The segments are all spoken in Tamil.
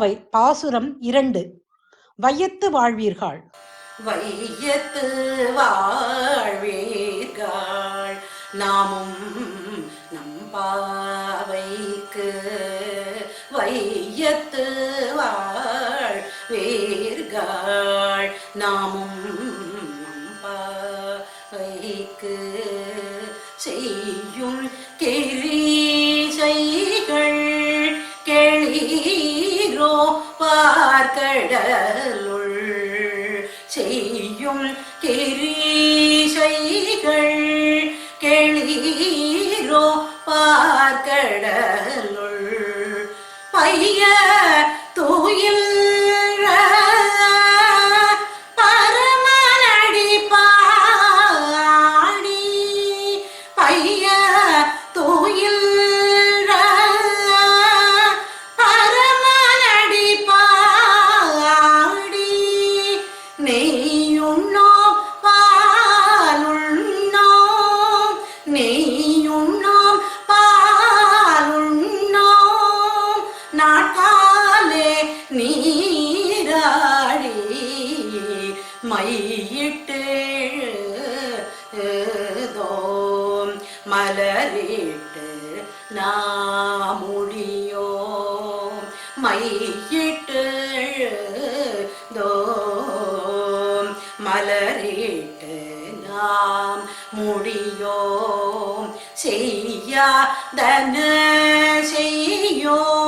பாசுரம் இரண்டு. வையத்து வாழ்வீர்கள். வையத்து வாழ்வீர்கள். நாமும் நம் பாவைக்கு வையத்து வாழ்வீர்கள். நாமும் நம் பாவைக்கு செய்யும் கிரீசைகள் செய்கள் பார்க்கடலுள் செய்யும் கிரீசைகள் கெளீரோ பார்க்கடலுள் பைய தூயில் மையிட்டு மலரிட்டு நாமுடியோம். மையிட்டு மலரிட்டு நாம் முடியோம் செய்யாதன செய்யோம்.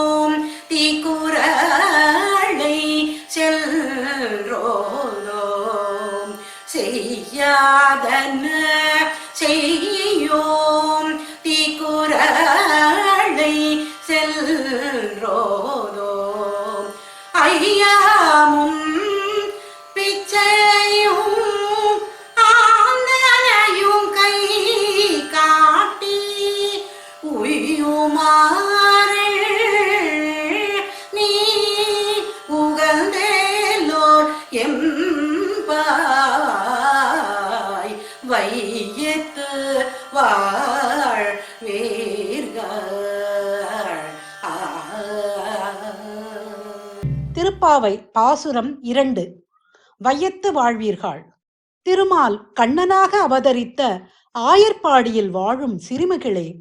செய்யோம் தீக்குறளை செல்றோதோ. ஐயாமும் பிச்சையும் ஆந்தனையும் கை காட்டி உயுமா திருப்பாவை பாசுரம் இரண்டு. வையத்து வாழ்வீர்கள். திருமால் கண்ணனாக அவதரித்த ஆயர்பாடியில் வாழும் சிறுமிகளே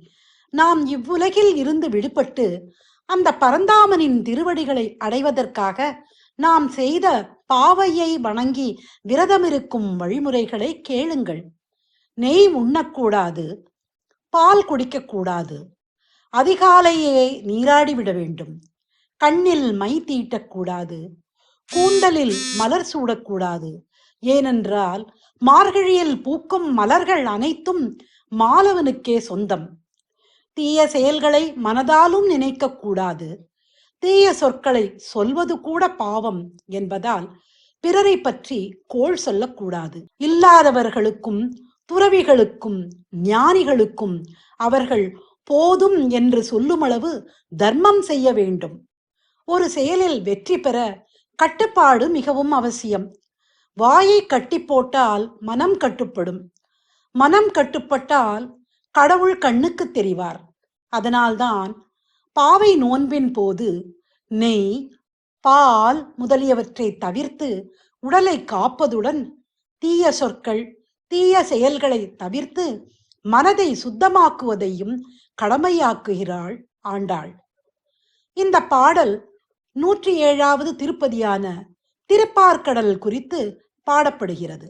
நாம் இவ்வுலகில் இருந்து விடுபட்டு அந்த பரந்தாமனின் திருவடிகளை அடைவதற்காக நாம் செய்த பாவையை வணங்கி விரதமிருக்கும் வழிமுறைகளை கேளுங்கள். நெய் உண்ணக்கூடாது பால் குடிக்கக்கூடாது அதிகாலையே நீராடி விட வேண்டும் கண்ணில் மை தீட்டக்கூடாது கூந்தலில் மலர் சூடக்கூடாது ஏனென்றால் மார்கழியில் பூக்கும் மலர்கள் அனைத்தும் மாலவனுக்கே சொந்தம். தீய செயல்களை மனதாலும் நினைக்கக்கூடாது தீய சொற்களை சொல்வது கூட பாவம் என்பதால் பிறரை பற்றி கோள் சொல்லக்கூடாது. இல்லாதவர்களுக்கும் துறவிகளுக்கும் ஞானிகளுக்கும் அவர்கள் போதும் என்று சொல்லுமளவு தர்மம் செய்ய வேண்டும். ஒரு செயலில் வெற்றி பெற கட்டுப்பாடு மிகவும் அவசியம். வாயை கட்டி போட்டால் மனம் கட்டுப்படும். மனம் கட்டுப்பட்டால் கடவுள் கண்ணுக்கு தெரிவார். அதனால்தான் பாவை நோன்பின் போது நெய் பால் முதலியவற்றை தவிர்த்து உடலை காப்பதுடன் தீய சொற்கள் தீய செயல்களை தவிர்த்து மனதை சுத்தமாக்குவதையும் கடமையாக்குகிறாள் ஆண்டாள். இந்த பாடல் நூற்றி ஏழாவது திருப்பதியான திருப்பார்க்கடல் குறித்து பாடப்படுகிறது.